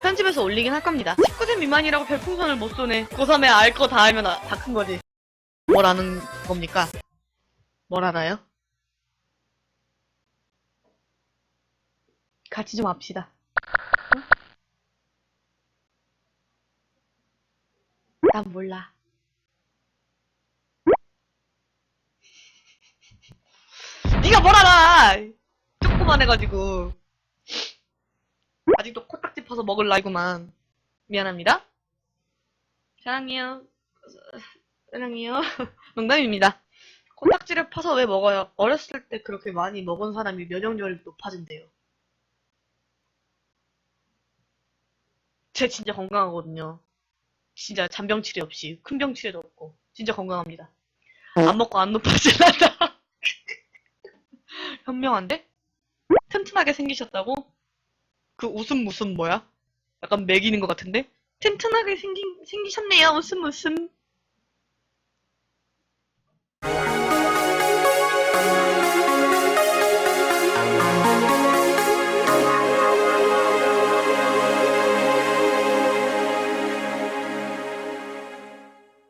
편집해서 올리긴 할 겁니다. 19세 미만이라고 별풍선을 못 쏘네. 고3에 알 거 다 알면 다 큰 거지. 뭘 아는 겁니까? 뭘 알아요? 같이 좀 합시다. 응? 난 몰라. 알아! 조그만 해가지고. 아직도 코딱지 파서 먹을 나이구만. 미안합니다. 사랑해요. 사랑해요. 농담입니다. 코딱지를 파서 왜 먹어요? 어렸을 때 그렇게 많이 먹은 사람이 면역력이 높아진대요. 쟤 진짜 건강하거든요. 진짜 잔병 치레 없이 큰 병 치레도 없고 진짜 건강합니다. 안 먹고 안 높아질란다. 현명한데? 튼튼하게 생기셨다고? 그 웃음 무슨 뭐야? 약간 매기는 것 같은데? 튼튼하게 생기, 생기셨네요. 웃음 웃음.